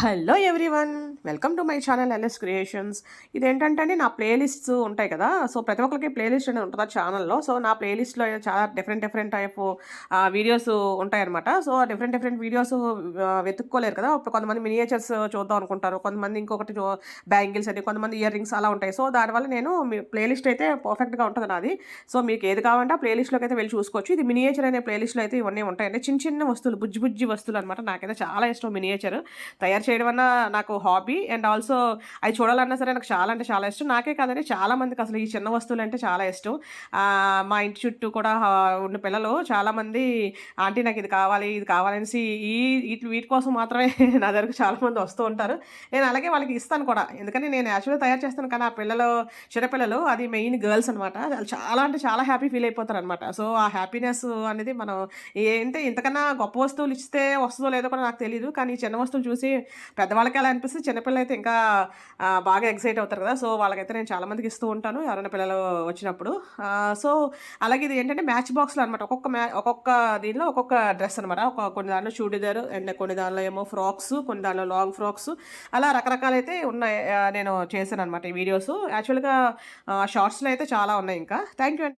Hello everyone welcome to my channel LS creations. ఇదేంటంటే నా playlists ఉంటాయి కదా సో ప్రతి ఒక్కరికి ప్లేలిస్ట్ అనేది ఉంటుంది ఛానల్లో? సో నా ప్లేలిస్ట్లో చాలా డిఫరెంట్ డిఫరెంట్ టైప్ వీడియోస్ ఉంటాయన్నమాట. సో డిఫరెంట్ డిఫరెంట్ వీడియోస్ వెతుక్కోలేరు కదా. కొంతమంది మినియేచర్స్ చూద్దాం అనుకుంటారు కొంతమంది ఇంకొకటి బ్యాంగిల్స్ అని కొంతమంది ఇయర్ రింగ్స్ అలా ఉంటాయి. సో దానివల్ల నేను మీ ప్లేలిస్ట్ అయితే పర్ఫెక్ట్గా ఉంటుంది నాది. సో మీకు ఏది కావాలంటే ఆ ప్లేలిస్ట్లోకి అయితే వెళ్ళి చూసుకోవచ్చు. ఇది మినియేచర్ అనే ప్లేలిస్ట్లో అయితే ఇవన్నీ ఉంటాయండి. చిన్న చిన్న వస్తువులు బుజ్జి బుజ్జి వస్తువులు అనమాట నాకైతే చాలా ఇష్టం మినియేచర్ తయారు చేయడం అన్న నాకు హాబీ అండ్ ఆల్సో అవి చూడాలన్నా సరే నాకు చాలా అంటే చాలా ఇష్టం. నాకే కాదండి చాలా మందికి అసలు ఈ చిన్న వస్తువులు అంటే చాలా ఇష్టం. మా ఇంటి చుట్టూ కూడా ఉన్న పిల్లలు చాలామంది ఆంటీ నాకు ఇది కావాలి ఇది కావాలనేసి ఈ వీటి వీటి కోసం మాత్రమే నా దగ్గరకు చాలామంది వస్తూ ఉంటారు. నేను అలాగే వాళ్ళకి ఇస్తాను కూడా. ఎందుకంటే నేను యాక్చువల్గా తయారు చేస్తాను కానీ ఆ పిల్లలు చిన్నపిల్లలు అది మెయిన్ గర్ల్స్ అనమాట చాలా అంటే చాలా హ్యాపీ ఫీల్ అయిపోతారు అనమాట సో ఆ హ్యాపీనెస్ అనేది మనం ఏంటంటే ఇంతకన్నా గొప్ప వస్తువులు ఇస్తే వస్తుందో లేదో కూడా నాకు తెలియదు కానీ ఈ చిన్న వస్తువులు చూసి పెద్దవాళ్ళకి అలా అనిపిస్తే చిన్నపిల్లలు అయితే ఇంకా బాగా ఎక్సైట్ అవుతారు కదా. సో వాళ్ళకైతే నేను చాలామందికి ఇస్తూ ఉంటాను ఎవరైనా పిల్లలు వచ్చినప్పుడు. సో అలాగే ఇది ఏంటంటే మ్యాచ్ బాక్స్లో అనమాట ఒక్కొక్క మ్యా ఒక్కొక్క దీనిలో ఒక్కొక్క డ్రెస్ అనమాట ఒక కొన్ని దాంట్లో చూడిదారు అండ్ కొన్ని దానిలో ఏమో ఫ్రాక్స్ కొన్ని దానిలో లాంగ్ ఫ్రాక్స్. అలా రకరకాలైతే ఉన్నాయి నేను చేశాను అనమాట ఈ వీడియోస్. యాక్చువల్గా షార్ట్స్లో అయితే చాలా ఉన్నాయి ఇంకా. Thank you